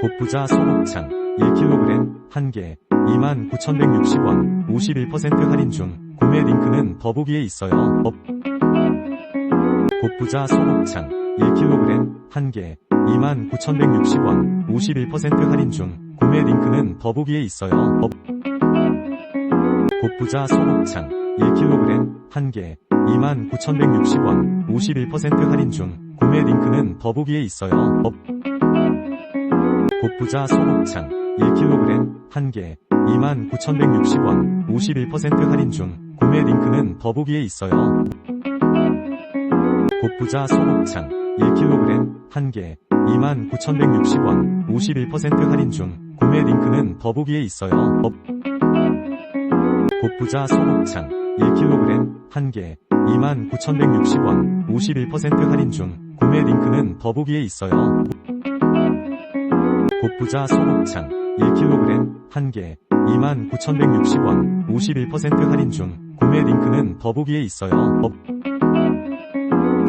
곱부자 소곱창 1kg 1개 29,160원 51% 할인 중 구매 링크는 더보기에 있어요. 업. 곱부자 소곱창 1kg 1개 29,160원 51% 할인 중 구매 링크는 더보기에 있어요. 업. 곱부자 소곱창 1kg 1개 29,160원 51% 할인 중 구매 링크는 더보기에 있어요. 업. 곱부자 소곱창 1kg 1개 29,160원 51% 할인 중 구매 링크는 더보기에 있어요. 곱부자 소곱창 1kg 1개 29,160원 51% 할인 중 구매 링크는 더보기에 있어요. 업. 곱부자 소곱창 1kg 1개 29,160원 51% 할인 중 구매 링크는 더보기에 있어요. 곱부자 소곱창 1kg 1개 29,160원 51% 할인 중 구매 링크는 더보기에 있어요. 업.